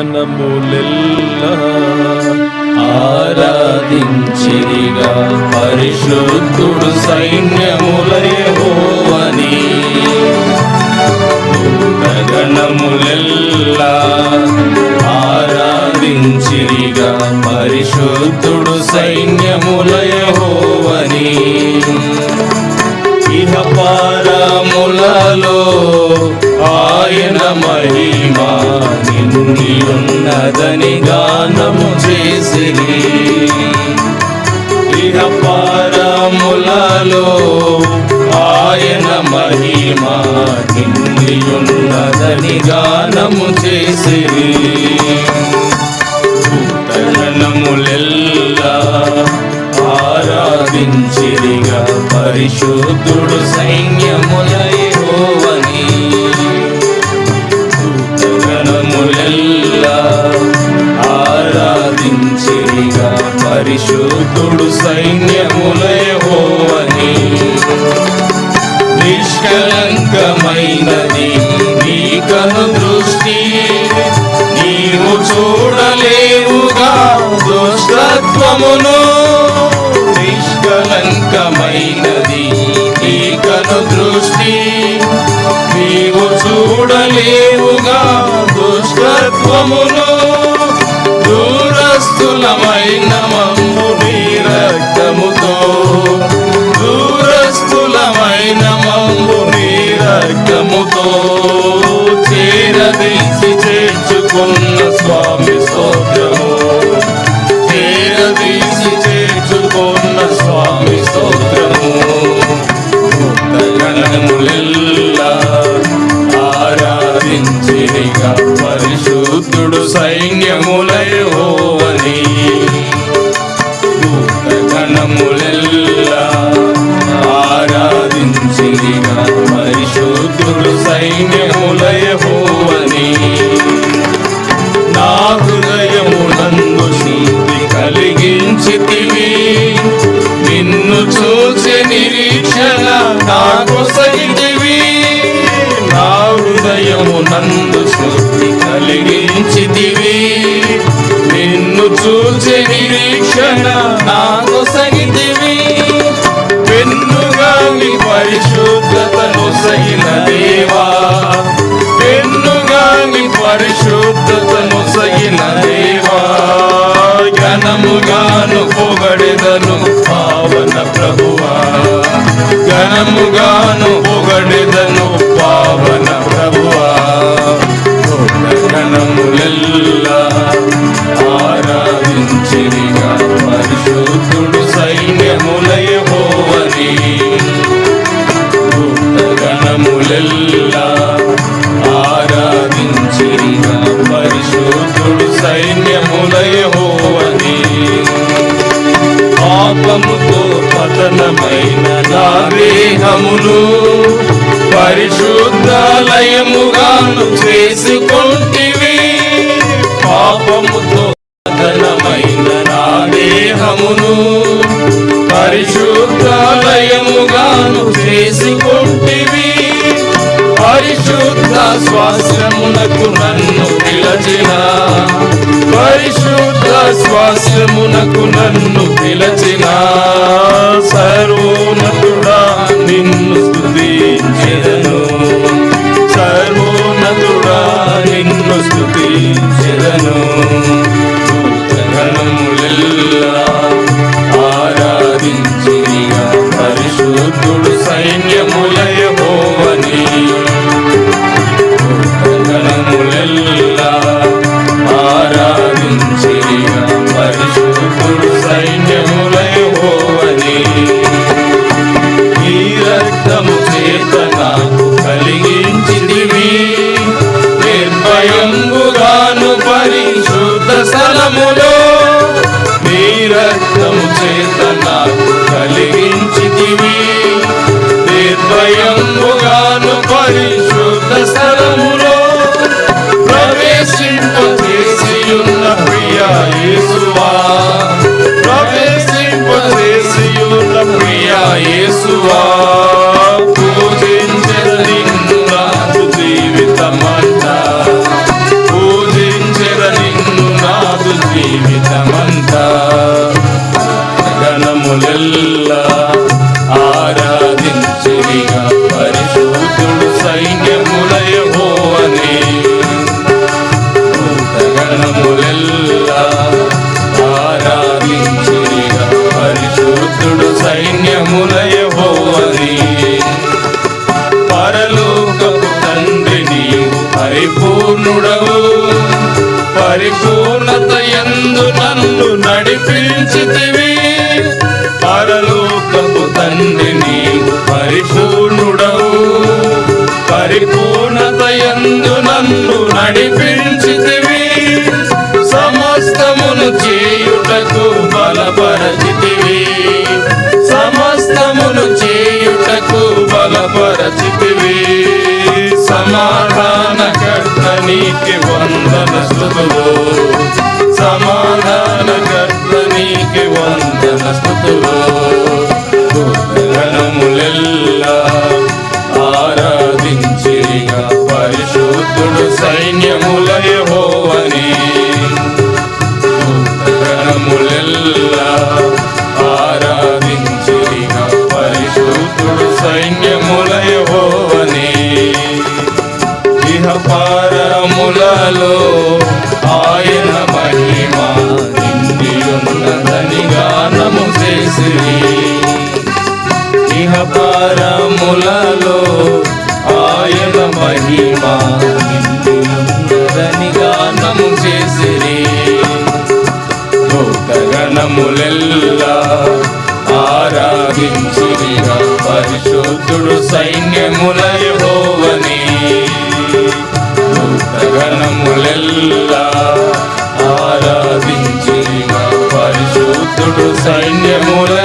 గణములెల్లా ఆరాధించిరిగా పరిశుద్ధుడు సైన్యములయహోవని ఉన్నదని గానము చేసిరి. ఇహ పారములలో ఆయన మహిమ నిండి ఉన్నదని గానము చేసిరి. భూతగణములెల్లా ఆరాధించిరిగా పరిశుద్ధుడు సైన్యములయోవని ఆరాధించిరిగా పరిశుద్ధుడు సైన్యములయోవని నిష్కలంకమైనది నీ కను దృష్టి. నీవు చూడలేవుగా దుష్టత్వమును. నిష్కలంకమైనది నీ కను దృష్టి. నీవు చూడలేవుగా దుష్టత్వమును. చేర్చుకున్న స్వామి స్తోత్రము చేరదీసి చేర్చుకున్న స్వామి స్తోత్రము గణములెల్లా ఆరాధించిరిగా ಸೂಚಿ ನಿರೀಕ್ಷಣ ನಾನುಸಗಿದ್ದೀವಿ ಬೆನ್ನುಗಾಗಿ ಪರಿಶುದ್ಧತನು ಸಹಿನ ದೇವಾ ಬೆನ್ನುಗಾಗಿ ಪರಿಶುದ್ಧತನು ಸಹಿನ ದೇವಾ ಘನಮುಗಾನು ಹೊಗಡೆದನು ಪಾವನ ಪ್ರಭುವ. ಘನಮುಗಾನು ಹೊಗಡೆದನು ಪಾವನ ಪ್ರಭುವ. ಘನಮುಲೆಲ್ಲ పరిశుద్ధుడు సైన్యములయహోవని గణములెల్లా ఆరాధించిరిగా పరిశుద్ధుడు సైన్యములయహోవని పాపముతో పతనమైన నా దేహమును పరిశుద్ధాలయముగాను చేసుకుంటివి. పాపముతో స్వాస్థ్యమునకు నన్ను పిలచిన సర్వోన్నతుడా నిన్ను స్థుతించెదను సర్వోన్నతుడా నిన్ను స్థుతించెదను చేత నాకు కలిగించితివి. నిర్భయంబుగాను పరిశుద్ధ స్థలములో నీ రక్తము చేత నాకు కలిగించిదివి నిర్భయంబుగాను పరిశుద్ధ స్థలములో ప్రవేశింపజేసియున్న ప్రియా యేసువా. ప్రవేశింపజేసియున్న ప్రియా యేసువా. நாளெல்லாம் చేయుటకు బలపరచితివి. సమస్తమును చేయుటకు బలపరచితివి. సమాధాన నీకి వందన స్థుతులు సమాధాన నీకి వందన స్థుతులు గణములెల్లా ఆరాధించిరిగా పరిశుద్ధుడు సైన్యములయో భూతగణములెల్లా ఆరాధించిరిగా పరిశుద్ధుడు సైన్యముల యహోవని గణములెల్లా ఆరాధించిరిగా పరిశుద్ధుడు సైన్యముల